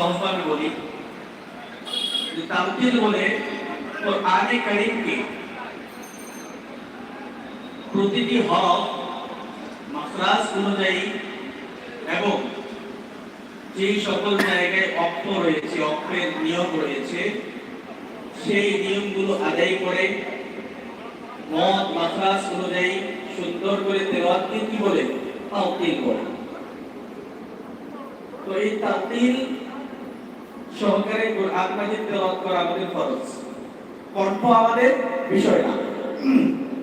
সহজভাবে বলি। যে তামথিল বলে কোরআনে কারীমকে প্রতিটি হরফ মাখরাজ অনুযায়ী এবং যেই সকল জায়গায় অক্ষর রয়েছে অক্ষরের নিয়ম রয়েছে, সেই নিয়মগুলো আদায় করে মত মাখরাজ অনুযায়ী সুন্দর করে তেলাওয়াতকে কি বলে? তাওতিল বলে। তো এই তাওতিল সহকারে কোরআন মাজিদ তেলাওয়াত করা আমাদের ফরজ। কণ্ঠ আমাদের বিষয় না।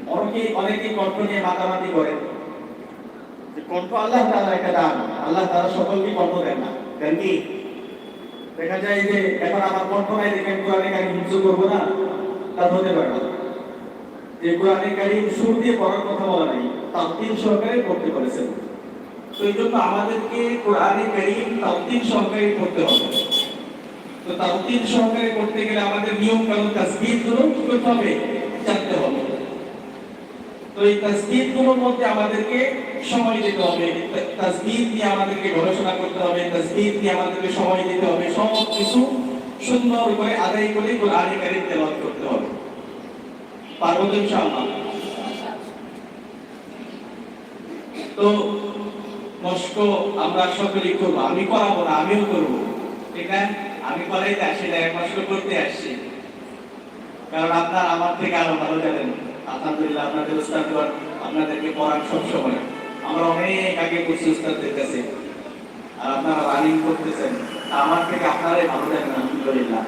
অনেকে অনেকে কণ্ঠ নিয়ে মাতামাতি করে। যে কণ্ঠ আল্লাহ তাআলা একটা দান। আল্লাহ তাআলা সকলকে কণ্ঠ দেন না। দেন কি? দেখা যায় যে এখন আমার কণ্ঠ নাই দেখে কোরআনে কারিম হিংস করব না। তা হতে পারে না। যে কোরআনে কারিম সুর দিয়ে পড়ার কথা বলা নাই তাওতিল সহকারে পড়তে বলেছেন। তো এই জন্য আমাদেরকে কোরআনে কারিম তাওতিল সহকারে পড়তে হবে। তো তাওতিল সহকারে করতে গেলে আমাদের নিয়ম কানুন তাসবিহগুলো কি করতে হবে জানতে হবে। তো এই তাসবিহগুলোর মধ্যে আমাদেরকে সময় দিতে হবে। তাসবিহ নিয়ে আমাদেরকে গবেষণা করতে হবে তাসবিহ নিয়ে আমাদেরকে সময় দিতে হবে। সব কিছু সুন্দর করে আদায় করে কোরআনে কারিম তেলাওয়াত করতে হবে। পারব ইনশাআল্লাহ? তো মস্ক আমরা সকলেই করব। আমি করাবো না, আমিও করব। ঠিক না? আমি করাইতে আসি না এক মস্ক করতে আসছি। কারণ আপনার আমার থেকে আরও ভালো জানেন। আলহামদুলিল্লাহ আপনাদের উস্তাদগণ আপনাদেরকে পড়ান সবসময় আমরা অনেক আগে করছি উস্তাদদের কাছে। আর আপনারা রানিং করতেছেন। আমার থেকে আপনারাই ভালো জানেন, আলহামদুলিল্লাহ।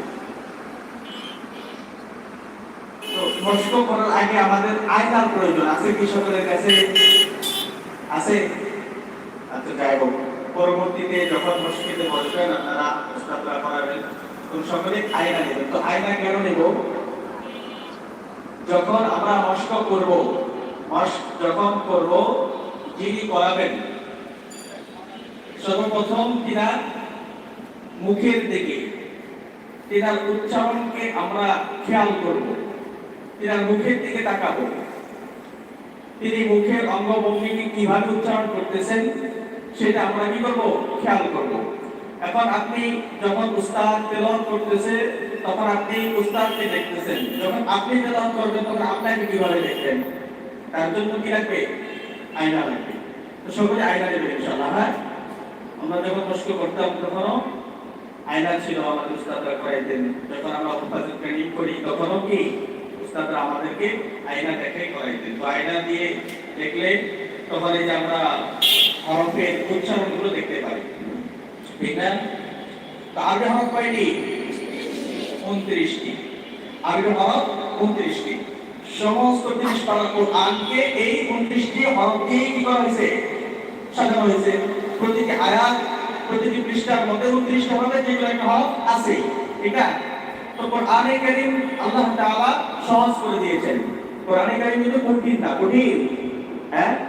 মস্ক করার আগে আমাদের আয়নার প্রয়োজন আছে কৃষকদের কাছে? আছে? আচ্ছা যাই হোক। পরবর্তীতে যখন মসজিদে বসবেন, আপনারা উস্তাদরা করাবেন। তখন সকলে আয়না নেবেন। তো আয়না কেন নেব? যখন আমরা মস্ক করব, মস্ক যখন করব, যিনি করাবেন, সর্বপ্রথম তিনার মুখের দিকে, তিনার উচ্চারণকে আমরা খেয়াল করব। তিনার মুখের দিকে তাকাবো। তিনি মুখের অঙ্গভঙ্গিকে কীভাবে উচ্চারণ করতেছেন সেটা আমরা কি করব? খেয়াল করব। এখন আপনি যখন উস্তাদ তেলাওয়াত করতেছে, তখন আপনি উস্তাদকে দেখতেছেন। যখন আপনি তেলাওয়াত করবেন, তখন আপনাকে কীভাবে দেখবেন? তার জন্য কি লাগবে? আয়না লাগবে। তো সকলে আয়না দেবে ইনশাআল্লাহ হ্যাঁ? আমরা যখন কষ্ট করতাম, তখনও আয়না ছিল আমাদের উস্তাদরা করাইতেন যখন আমরা উপস্থিত ট্রেনিং করি, তখনও কি উস্তাদরা আমাদেরকে আয়না দেখে করাইতেন তো আয়না দিয়ে দেখলে তখন এই যে আমরা হরফের উচ্চারণগুলো দেখতে পারি। ঠিক না হরফ কয়টি উনত্রিশটি। আরবি হরফ উনত্রিশটি। সমস্ত তিরিশ পারা কোরআনকে এই উনত্রিশটি হরফ কি করা হয়েছে? সাজানো হয়েছে। প্রতিটি আয়াত, প্রতিটি পৃষ্ঠার মধ্যে উনত্রিশটা হরফে যেগুলো একটা হরফ আছে। ঠিক আছে তো কোরআনে কারীম আল্লাহ তাআলা সহজ করে দিয়েছেন। কোরআনে কারীম কিন্তু কঠিন না, কঠিন। হ্যাঁ?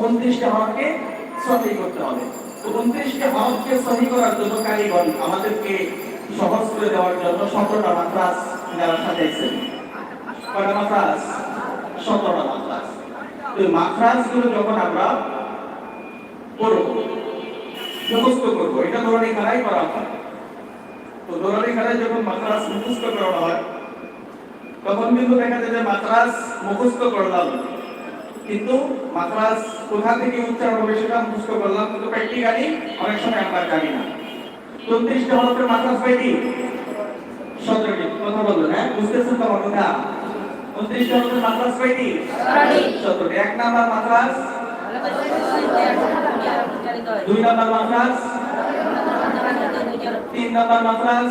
29টা হরফকে সহি করতে হবে। 29টা হরফকে সহি করার জন্য কারিগণ আমাদেরকে সহজ করে দেওয়ার জন্য 17টা মাদ্রাস যারা সাজাইছেন কয়টা মাদ্রাস? 17টা মাদ্রাস। তো এই মাদ্রাসগুলো যখন আমরা করব মুখস্থ করব, এটা ধরনের খেলাই করা হয়। তো দৌড়ানি খেলায় যখন মাদ্রাস মুখস্থ করানো হয়, তখন কিন্তু দেখা যায় যে মাদ্রাস মুখস্থ করলাম। কিন্তু মাদ্রাস কোথা থেকে উচ্চারণ হবে সেটা মুখস্থ করলাম কিন্তু প্র্যাকটিক্যালি অনেক সময় আমরা জানি না। চৌত্রিশটা হরফের মাদ্রাস কয়টি? সতেরোটি। কথা বললেন হ্যাঁ? বুঝতেছেন তো আমার কথা? উনত্রিশটা হরফের মাদ্রাস কয়টি? সতেরোটি। এক নাম্বার মাদ্রাস? দুই নাম্বার মাদ্রাস? তিন নাম্বার মাদ্রাস?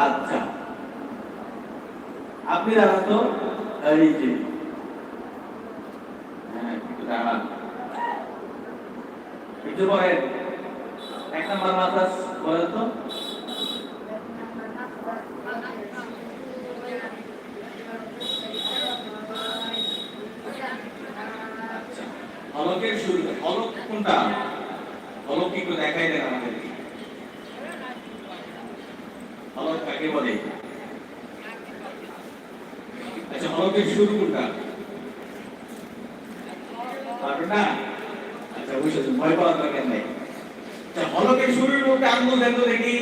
আচ্ছা। আপনি দাঁড়ান তো এই যে হ্যাঁ একটু পরে এক নম্বর মাদ্রাস তো। আচ্ছা, হলক কোনটা? হলক কি একটু দেখাই দেন আমাদেরকে। হলক কাকে বলে? আচ্ছা হলকের শুরু কোনটা? না আচ্ছা বুঝেছি ভয় পাওয়ার দরকার নেই। হলকের শুরুর মধ্যে আঙ্গুল দেন তো দেখি।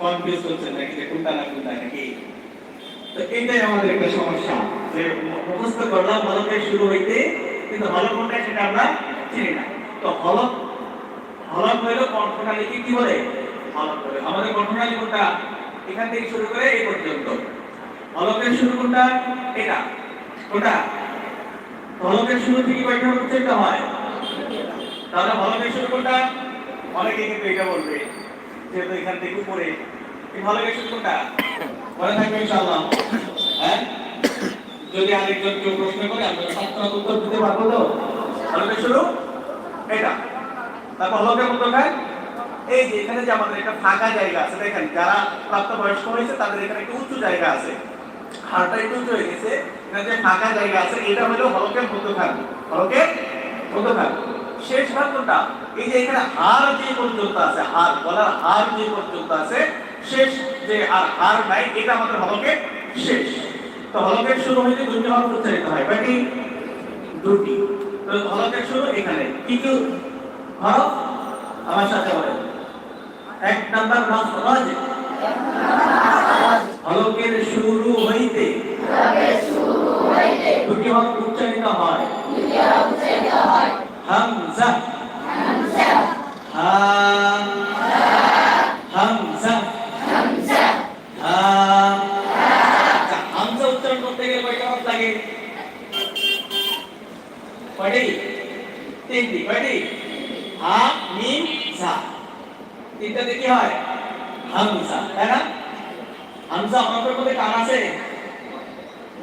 কনফিউজ হচ্ছেন নাকি? যে কোনটা না কোনটা নাকি? তো এটাই আমাদের একটা সমস্যা। যে মুখস্থ করলাম হলকের শুরু হইতে, কিন্তু হলক কোনটা সেটা আমরা চিনি না। তো হলক হলক হইল কণ্ঠনালীকে কি বলে? হলক বলে। আমাদের কণ্ঠনালী কোনটা? এখান থেকে শুরু করে এই পর্যন্ত। হলকের শুরু কোনটা? এটা। কোনটা? হলকের শুরু থেকে কয়টা উচ্চারিত হয়? তাহলে হলকের শুরু কোনটা? অনেকে কিন্তু এটা বলবে, যেহেতু এখান থেকে উপরে। এই হলকের শুরু কোনটা? মনে থাকবে ইনশাআল্লাহ। হ্যাঁ? যদি আরেকজন কেউ প্রশ্ন করে, আমরা ছাত্র উত্তর দিতে পারব তো? হলকের শুরু? এটা। তারপর হলকের মধ্যখানে এই যে এখানে যে আমাদের একটা ফাঁকা জায়গা আছে, দেখেন, যারা প্রাপ্তবয়স্ক হয়েছে, তাদের এখানে একটা উঁচু জায়গা আছে। হাড়টা একটু উঁচু হয়ে গেছে। এখানে যে ফাঁকা জায়গা আছে, এটা হলো হলকের মধ্যখান। হলকের মধ্যখান। শেষ ভাগ কোনটা এই যে এখানে হাড় যে পর্যন্ত আছে হাড় গলার হাড় যে পর্যন্ত আছে, শেষ যে আর হাড় নাই, এটা আমাদের হলকের শেষ। তো হলকের শুরু হইতে দুটি হলক উচ্চারিত হয়, বাকি দুটি। তো হলকের শুরু এখানে। কি কি হরফ আমার সাথে বলে এক নাম্বার মাখরাজ হলকের শুরু হইতে দুটি হরফ উচ্চারিত হয়। হামজা। হা। হামজা। হা। হামজা উচ্চারণ করতে গেলে কয়টা হরফ লাগে? কয়টি? তিনটি। কয়টি? হা, মিম জা তিনটাতে কি হয়? হামজা। তাই না? হামজা হরফের মধ্যে কান আছে?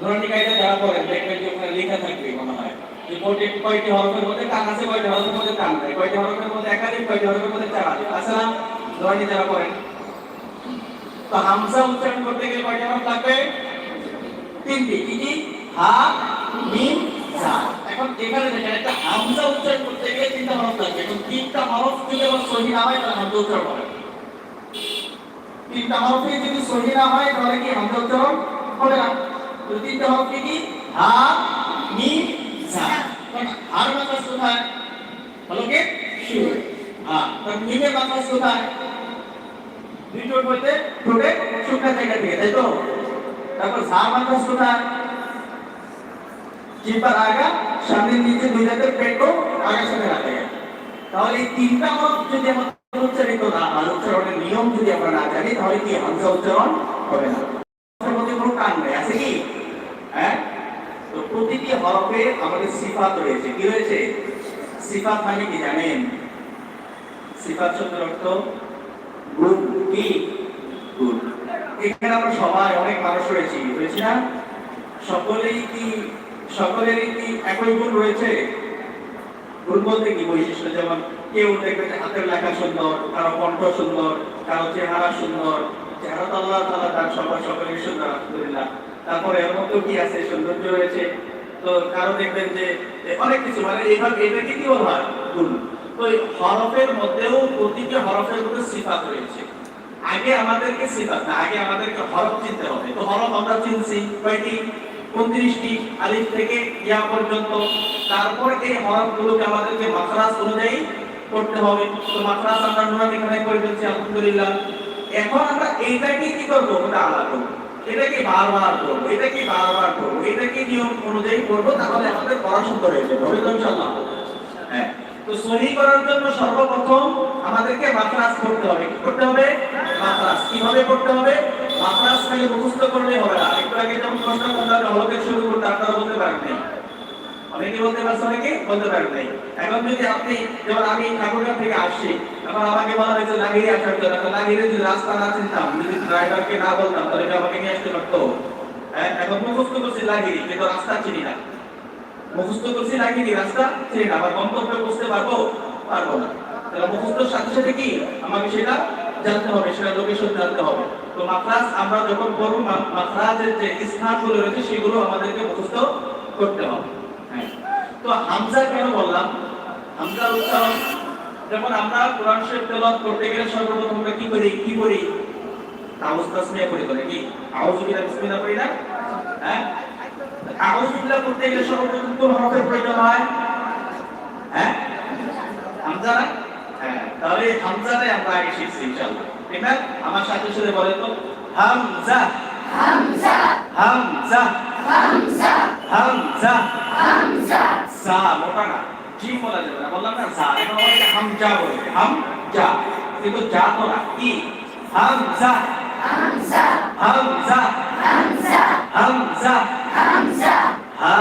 নুরানি কায়দা যারা পড়েন দেখবেন যে ওখানে লেখা থাকবে মনে হয় যে কয়টি হরফের মধ্যে কান আছে, কয়টি হরফের মধ্যে কান নাই? কয়টি হরফের মধ্যে একাধিক, কয়টি হরফের মধ্যে চার আছে আছে না নুরানি যারা পড়েন তো হামজা উচ্চারণ করতে গেলে কয়টি হরফ লাগবে? তিনটি। কি কি? হা, মিম, জা। এখন এখানে দেখেন, একটা হামজা উচ্চারণ করতে গেলে তিনটা হরফ লাগবে। এখন তিনটা হরফ যদি আমার সহি না হয়, তাহলে হামজা উচ্চারণ হবে। তিনটা হরফে যদি সহি না হয়, তাহলে কি হামজা উচ্চারণ হবে না? তো তিনটা হরফ কি কি? হা, মিম, জা। হার মাত্রা কোথায় হলো কি? শুরু। হ্যাঁ তার মিমের মাত্রা কোথায় দুই ঠোঁট বলতে ঠোঁটে শুকনা জায়গা থেকে তাই তো? তারপর ঝাড় মাত্রা কোথায় জিব্বার আগা সামনের নিচে দুই দাঁতের পেটও আগার সাথে রাখা তাহলে এই তিনটা হরফ যদি আমাদের উচ্চারিত না হয় উচ্চারণের নিয়ম যদি আমরা না জানি, তাহলে কি হামজা উচ্চারণ হবে না? কোনো কান নেই, আছে কি? হ্যাঁ? প্রতিটি হরফে আমাদের সিফাত রয়েছে। কি রয়েছে? সিফাত মানে কি জানেন? সিফাত শব্দের অর্থ গুণ কি? গুণ। এখানে আমরা সবাই অনেক মানুষ রয়েছি রয়েছি না? সকলেই কি, সকলেরই কি একই গুণ রয়েছে? গুণ বলতে কি বৈশিষ্ট্য? যেমন কেউ দেখবে যে হাতের লেখা সুন্দর, কারও কণ্ঠ সুন্দর, কারও চেহারা সুন্দর, চেহারা তো আল্লাহ তাআলা তার সবার সকলের সুন্দর, আলহামদুলিল্লাহ। তারপরে এর মধ্যে কি আছে? সৌন্দর্য রয়েছে। তো কারও দেখবেন যে অনেক কিছু মানে এইভাবে এটাকে কি বলা হয় গুণ তো হরফের মধ্যেও প্রতিটি হরফের মধ্যে সিফাত রয়েছে। আগে আমাদেরকে সিফাত না, আগে আমাদেরকে হরফ চিনতে হবে। তো হরফ আমরা চিনছি কয়টি? উনত্রিশটি আলিফ থেকে ইয়া পর্যন্ত। তারপর এই হরফগুলোকে আমাদেরকে মাখরাজ অনুযায়ী করতে হবে। তো মাখরাজ আমরা নুরান এখানে করে ফেলছি, আলহামদুলিল্লাহ। এখন আমরা এইটাকে কি করব? ওটা আলাদা করব। এটাকে বারবার করব, এটাকে বারবার করব, এটাকে নিয়ম অনুযায়ী করব, তাহলে আমাদের পড়া সুন্দর হয়ে তো সহি করার জন্য সর্বপ্রথম আমাদেরকে মাত্রাস করতে হবে। কি করতে হবে? মাত্রাস কীভাবে করতে হবে? মাত্রাস খালি মুখস্থ করলে হবে না। একটু আগে যেমন প্রশ্ন করলাম হলকে শুরু করতে আপনারা বলতে পারেন অনেকে বলতে পারছে অনেকে বলতে পারেন নাই। এখন যদি আপনি, যেমন আমি ঠাকুরগাঁ থেকে আসছি, এখন আমাকে বলা হয়েছে লাহিরে আসার জন্য। এখন লাহিরে যদি রাস্তা না চিনতাম, যদি ড্রাইভারকে না বলতাম, তাহলে আমাকে নিয়ে আসতে পারতো? হ্যাঁ এখন মুখস্থ করছি লাহিরি কিন্তু রাস্তা চিনি না। মুখস্থ করছি নাকি কি রাস্তা চিনি না। আবার গন্তব্যে বুঝতে পারব? পারব না। তাহলে মুখস্থর সাথে সাথে কি? আমাকে সেটা জানতে হবে, সেটা লোকেশন জানতে হবে। তো মাখরাজ আমরা যখন করব মাখরাজের যে স্থানগুলো রয়েছে, সেগুলো আমাদেরকে মুখস্থ করতে হবে। তো হামজা কেন বললাম? হামজা উচ্চারণ যখন আমরা কোরআন শরীফ তেলাওয়াত করতে গেলে সর্বপ্রথম আমরা কি করি? কি করি? তাওয়াজ তাসমিয়া করি করে কি? আউযু বিল্লাহি বিসমিল্লাহ করি না? হ্যাঁ? আউযু বিল্লাহ করতে গেলে সর্বপ্রথম কোন হরফের প্রয়োজন হয়? হ্যাঁ? হামজা না? হ্যাঁ তাহলে হামজাটাই আমরা আগে শিখছি ইনশাআল্লাহ। ঠিক না আমার সাথে সাথে বলেন তো হামজা। হামজা। হামজা। হামজা হামজা। হামজা। সা মোটা না জি বলা যাবে না বললাম না সা এটা বলে হামজা বলে হামজা। কিন্তু যা তো না কি হামজা। হামজা। হামজা। হামজা। হামজা। হামজা। হা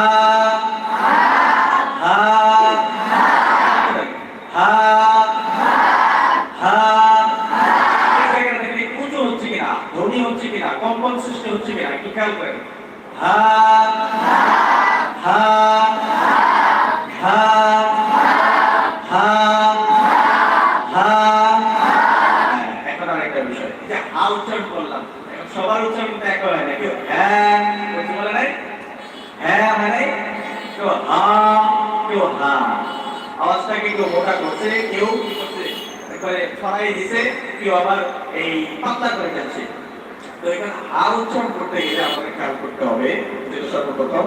হা হা হা হা হা আরেকটা বিষয় যে সবার উচ্চারণ এক হয় না কেউ হ্যাঁ বলে নাই হ্যাঁ মানে কেউ হা কেউ হা আওয়াজটাকে কেউ মোটা করছে কেউ করছে করে ছড়াই দিছে কেউ আবার এই পাতলা করে যাচ্ছে তো এখানে উচ্চারণ করতে গেলে আমাদের খেয়াল করতে হবে যেটা সর্বপ্রথম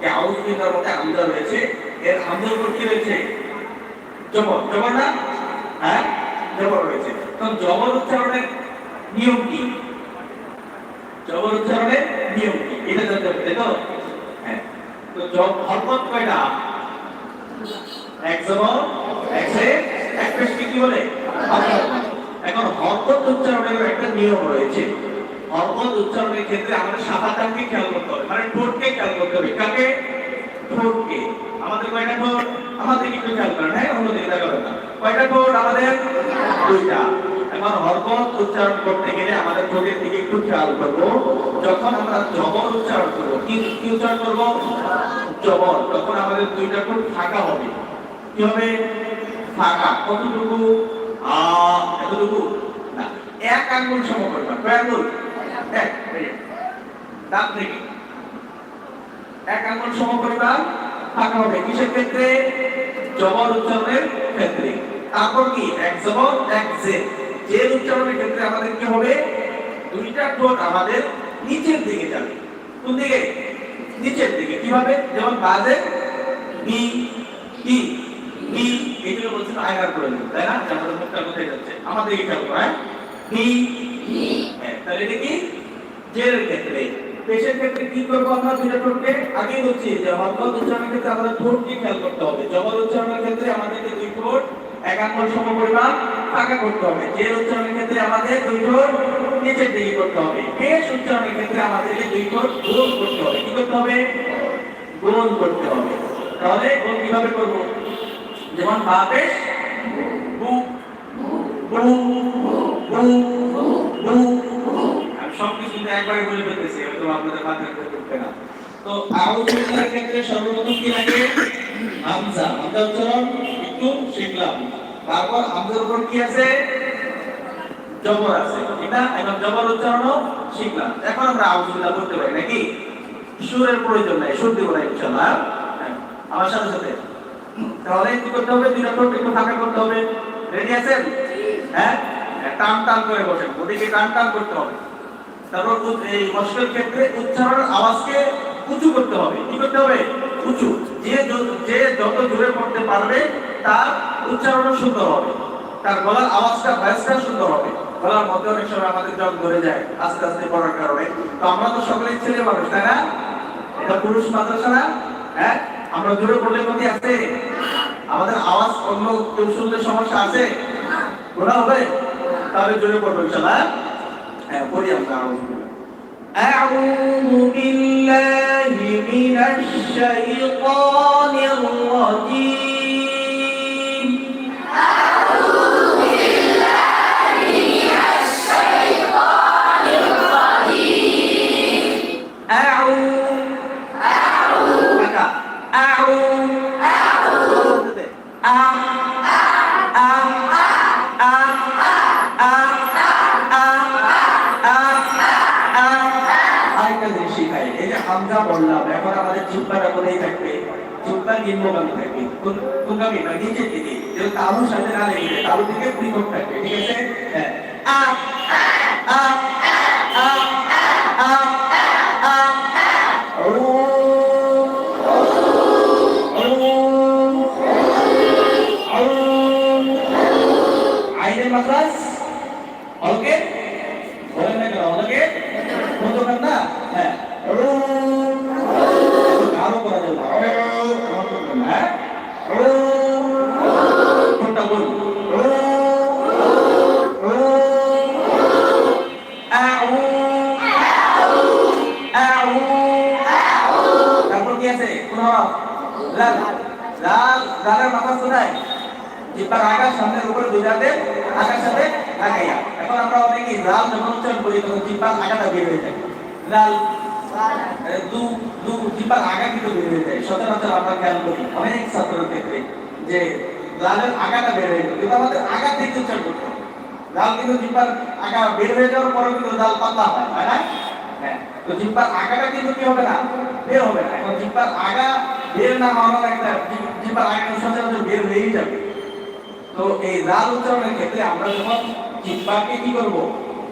যে আউজ মধ্যে হামজা রয়েছে, এর হামজার উপর কি রয়েছে? জবর। জবর না? হ্যাঁ? জবর রয়েছে। তো জবর উচ্চারণের নিয়ম কি? জবর উচ্চারণের নিয়ম কি? এটা জানতে হবে তো? হ্যাঁ। তো জব হরকত কয়টা? এক জবর, এক সে, এক পেশকে কি বলে। এখন হরকত উচ্চারণের একটা নিয়ম রয়েছে। হরকত উচ্চারণের ক্ষেত্রে আমাদের সাফাটাকে খেয়াল করতে হবে। মানে ঠোঁটকে খেয়াল করতে হবে। কাকে? ঠোঁটকে। আমাদের কয়টা ঠোঁট? আমাদের একটু খেয়াল করেন হ্যাঁ? অন্যদিকে দেখা যাবে না। কয়টা ঠোঁট আমাদের? দুইটা। এখন হরকত উচ্চারণ করতে গেলে আমাদের ঠোঁটের দিকে একটু খেয়াল করব। যখন আমরা জবর উচ্চারণ করব, কি কি উচ্চারণ করব? জবর। তখন আমাদের দুইটা ঠোঁট ফাঁকা হবে। কি হবে? ফাঁকা। কতটুকু? আ, এতটুকু? না। এক আঙ্গুল সম করবা কয় আঙ্গুল? এক দাঁত থেকে এক আঙ্গুল সম পরিমাণ ফাঁকা হবে। কিসের ক্ষেত্রে? জবর উচ্চারণের ক্ষেত্রে। তারপর কি? এক জবর এক জে জের উচ্চারণের ক্ষেত্রে আমাদের কি হবে? দুইটা ঠোঁট আমাদের নিচের দিকে যাবে। কোন দিকে? নিচের দিকে। কীভাবে? যেমন বাজে বি ই বি এগুলো বলছেন আয়নার প্রয়োজন তাই না? যে আমাদের মুখটা কোথায় যাচ্ছে। আমাদের খেয়াল হ্যাঁ? বি হ্যাঁ, তাহলে এটা কি? জেরের ক্ষেত্রে। পেশের ক্ষেত্রে কি করব আমরা? দুইটা ঠোঁটকে আগে বলছি যে উচ্চারণের ক্ষেত্রে আমাদের ক্ষেত্রে ক্ষেত্রে আমাদেরকে কি করতে হবে? গোল করতে হবে। তাহলে কীভাবে করব? যেমন বা পেশ বু বু বু বু আমি সব কিছু একবারে বলে ফেলতেছি হয়তো আপনাদের মাথায় ঢুকবে না। তো আউযুবিল্লাহর ক্ষেত্রে সর্বপ্রথম কি লাগে? হামজা। হামজা উচ্চারণ একটু শিখলাম। তারপর হামজার উপর কি আছে? জবর আছে। ঠিক না এখন জবর উচ্চারণও শিখলাম। এখন আমরা আউযুবিল্লাহ করতে পারি নাকি? সুরের প্রয়োজন নাই সুর দিব না ইনশাআল্লাহ হ্যাঁ, আমার সাথে সাথে। তাহলে কি করতে হবে? দুইটা ঠোঁট একটু ফাঁকা করতে হবে। রেডি আছেন? হ্যাঁ হ্যাঁ, টান টান করে বসেন। ওদিকে টান টান করতে হবে। তারপর এই মস্কের ক্ষেত্রে উচ্চারণের আওয়াজকে উঁচু করতে হবে। কি করতে হবে? উঁচু। যে যে যত জোরে পড়তে পারবে, তার উচ্চারণও সুন্দর হবে। তার গলার আওয়াজটা, ভয়েসটা সুন্দর হবে। গলার মধ্যে অনেক সময় আমাদের জং ধরে যায়, আস্তে আস্তে পড়ার কারণে। তো আমরা তো সকলেই ছেলে মানুষ, তাই না? এটা পুরুষ মাদ্রাসা না? হ্যাঁ? আমরা জোরে পড়লে ক্ষতি আছে? আমাদের আওয়াজ অন্য কেউ শুনলে সমস্যা আছে? ওরা হবে? তাহলে জোরে পড়ব ইনশাআল্লাহ قل ينفعه أعوذ بالله من الشيطان الرجيم. হামজা বললাম, এখন আমাদের চুপটা কোথায় থাকবে। চুপ্পা নিম্নগামী থাকবে। কোন কোনগামী না নিচের দিকে। যে তালুর সাথে না লেগে তালু থেকে পৃথক থাকবে, ঠিক আছে? হ্যাঁ। জিব্বার আকাশ সামনের উপরে দুইটাতে আকাশ সাথে লাগাইয়া। এখন আমরা অনেকেই লাল যখন উচ্চারণ করি, তখন জিব্বার আগাটা বের হয়ে যায়। লাল দু দু জিব্বার আগা কিন্তু বের হয়ে যায়। সচরাচর আমরা খেয়াল করি, অনেক ছাত্রের ক্ষেত্রে যে লালের আগাটা বের হয়ে যায় কিন্তু আমাদের আগা থেকে উচ্চারণ করতে। লাল কিন্তু জিব্বার আগা বের হয়ে যাওয়ার পরেও কিন্তু লাল পাতলা হয় হয় না? হ্যাঁ। তো জিব্বার আগাটা কিন্তু কি হবে না? বের হবে না। এখন জিব্বার আগা বের না হওয়ার একটা জিব্বার আগা সচরাচর বের হয়েই যাবে। তো এই লাল উচ্চারণের ক্ষেত্রে আমরা যখন জিব্বাকে কি করব?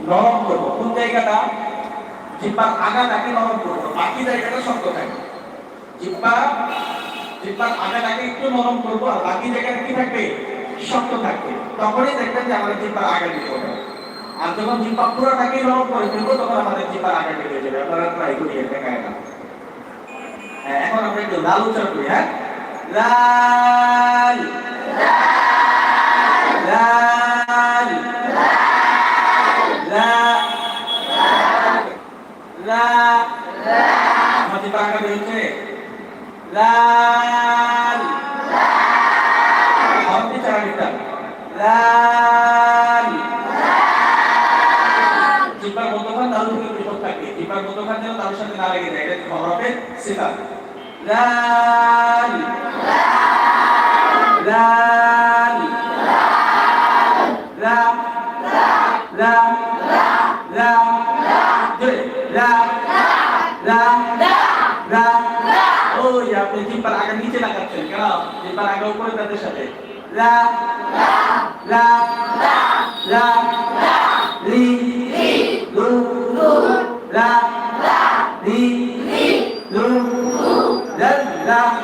নরম করব। কোন জায়গাটা? জিব্বার আগাটাকে নরম করব। বাকি জায়গাটা শক্ত থাকবে। জিব্বা জিব্বার আগাটাকে একটু নরম করব আর বাকি জায়গাটা কি থাকবে? শক্ত থাকবে। তখনই দেখবেন যে আমাদের জিব্বার আগা দিতে হবে আর যখন জিব্বা পুরোটাকে নরম করে ফেলব তখন আমাদের জিব্বার আগা কেটে যাবে। আপনারা ট্রাই করি দেখা এটা হ্যাঁ, এখন আমরা একটু লাল উচ্চারণ করি হ্যাঁ? লাল। লাল। লাল আমাকে চারা দিতাম লাল জিব্বার মধ্যখান তালু থেকে পৃথক থাকে জিব্বার মধ্যখান যেন তালুর সাথে না লেগে যায় এটা হবে সেটা লাল লাল জিব্বার আগে উপরে তাদের সাথে। লা লা লা লি লু লা লি লু লা।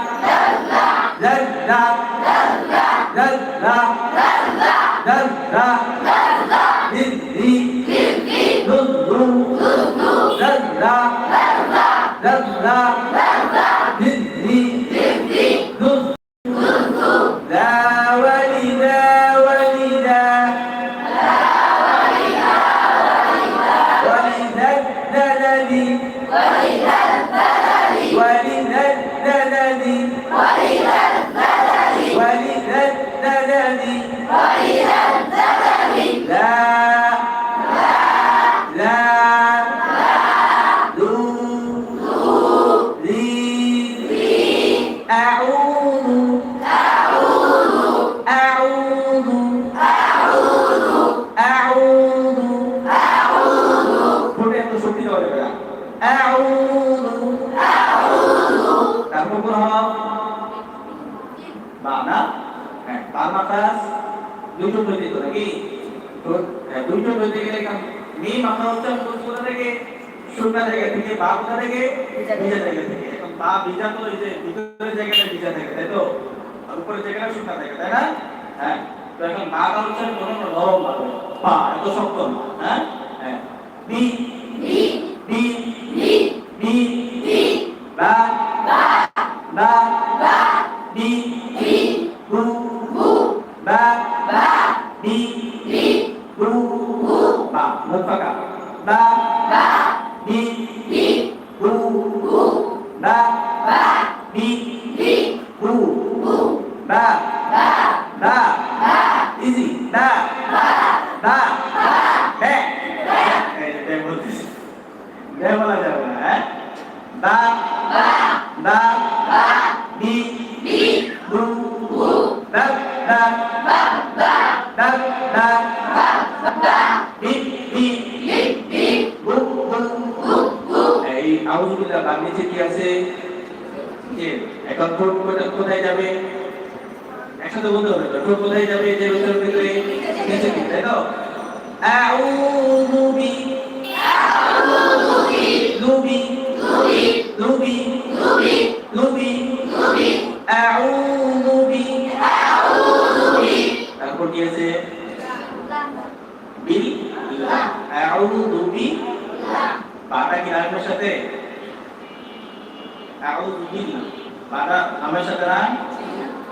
বিজা তো এই যে ভিতরের জায়গাটা বিজা থাকে, তাই তো? উপরের জায়গাটা শুকনা থাকে, তাই না? হ্যাঁ। তো এখন বাটা হচ্ছে কোনো নরম পা এত শক্ত না হ্যাঁ? হ্যাঁ বি বি বি বা বা বি বু বা বি বু বা মুখ ফাঁকা বা বি বু বা বি বু বা বা ইজি বা বা বে এই যে বলছি দাল দাল বি বি বু বু এই আউযুবিল্লাহ বাম নিচে কি আছে যে এখন ঠোঁট কোথায়- কোথায় যাবে একসাথে বলতে হবে ঠোঁট কোথায় যাবে যে উত্তর ভিতরে নিচে কি, তাই তো? আউযু বি লুবি লুবি লুবি আউযু বি তারপর কি আছে? বিল আউযু বি কি নামের সাথে? আউযু বিল নামের সাথে না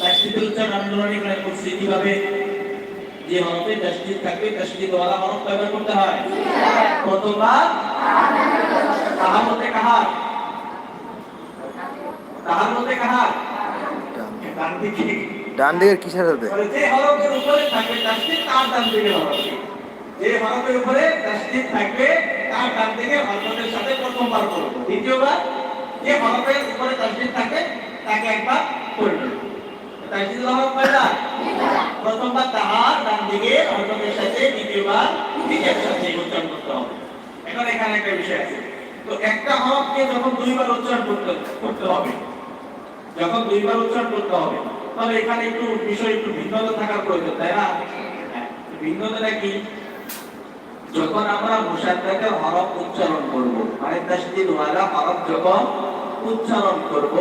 তাসদিদের উচ্চারণ আন্দোলন এখানে করছি কীভাবে যে হরফে তাসদিদ থাকবে তাসদিদ ওয়ালা হরফ ব্যবহার করতে হয়। প্রথমবার তাহার মধ্যে কাহার? তাহার মধ্যে কাহার? ডান দিকে। ডান কিসের মানে যে হরফের উপরে থাকবে তাসদিদ তার ডান দিকে হরফ। যে হরফের উপরে তাসদিদ থাকবে তার ডান দিকে হরফের সাথে প্রথমবার করব। দ্বিতীয়বার যে হরফের উপরে তাসদিদ থাকে তাকে একবার করব তাসদিদ হরফ কয়টা প্রথমবার যখন দুইবার উচ্চারণ করতে হবে যখন তাহলে এখানে একটু বিষয় একটু ভিন্নতা থাকার প্রয়োজন তাই না? হ্যাঁ, ভিন্নতাটা কি? যখন আমরা মুসাদ্দাকে হরফ উচ্চারণ করব মানে তাসদিদ ওয়ালা হরফ যখন উচ্চারণ করব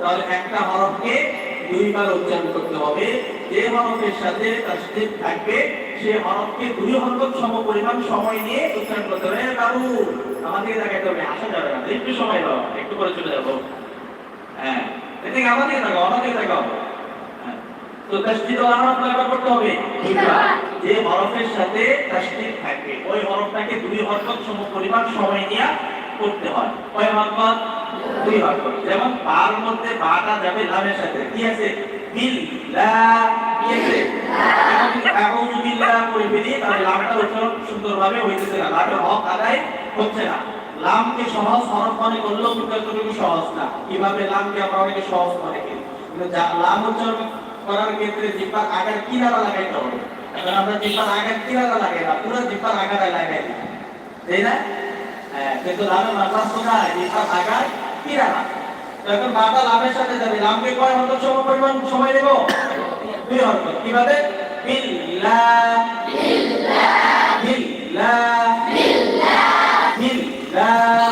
তাহলে একটা হরফকে দুইবার উচ্চারণ করতে হবে। যে হরফের সাথে তাসদিদ থাকবে, সে হরফকে দুই হরফ সম পরিমাণ সময় নিয়ে উচ্চারণ করতে হবে। বাবু আমাদের হবে আসা যাবে না একটু সময় দাও, একটু করে চলে যাব। হ্যাঁ এদিকে আমাদের আমাদের হ্যাঁ। তো করতে হবে। যে হরফের সাথে থাকবে, ওই হরফটাকে দুই হরফ সময় নিয়ে করতে হয়। কয় হরফ দুই হরফ যেমন বার মধ্যে বাটা যাবে লামের সাথে। কি আছে? বিল লা। কি আছে? আউযু বিল্লাহ করে ফেলি, তাহলে লামটা উচ্চারণ সুন্দরভাবে হইতেছে না। লামের হক আদায় হচ্ছে না। লামকে সহজ হরফ মনে করলেও কিন্তু সহজ না। কীভাবে লামকে আমরা অনেকে সহজ মনে করি? লাম উচ্চারণ করার ক্ষেত্রে জিব্বার আগার কিনারা লাগাইতে হবে। এখন আমরা জিব্বার আগার কিনারা লাগাই না, পুরো জিব্বার আগারে লাগাই তাই না? হ্যাঁ কিন্তু লামের মাত্রা কোথায়? জিব্বার আগার কিরা যখন বাটা লাভের সাথে যাবে। লাভকে কয় হন্তক সম পরিমাণ সময় নেব দুই হন্তক কীভাবে বিল্লাহ বিল্লাহ বিল্লাহ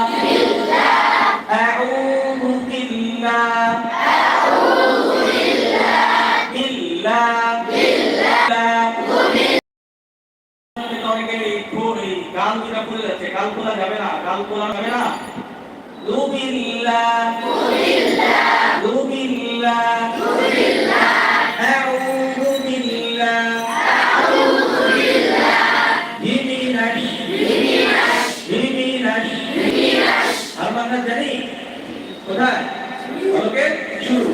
গাল দুটা খুলে যাচ্ছে গাল খোলা যাবে না গাল খোলা যাবে না লুবিল্লাহ লুবিল্লাহ أعوذ بالله বিমিনাশ বিমিনাশ আর আমরা জানি কোথায় ওকে শুরু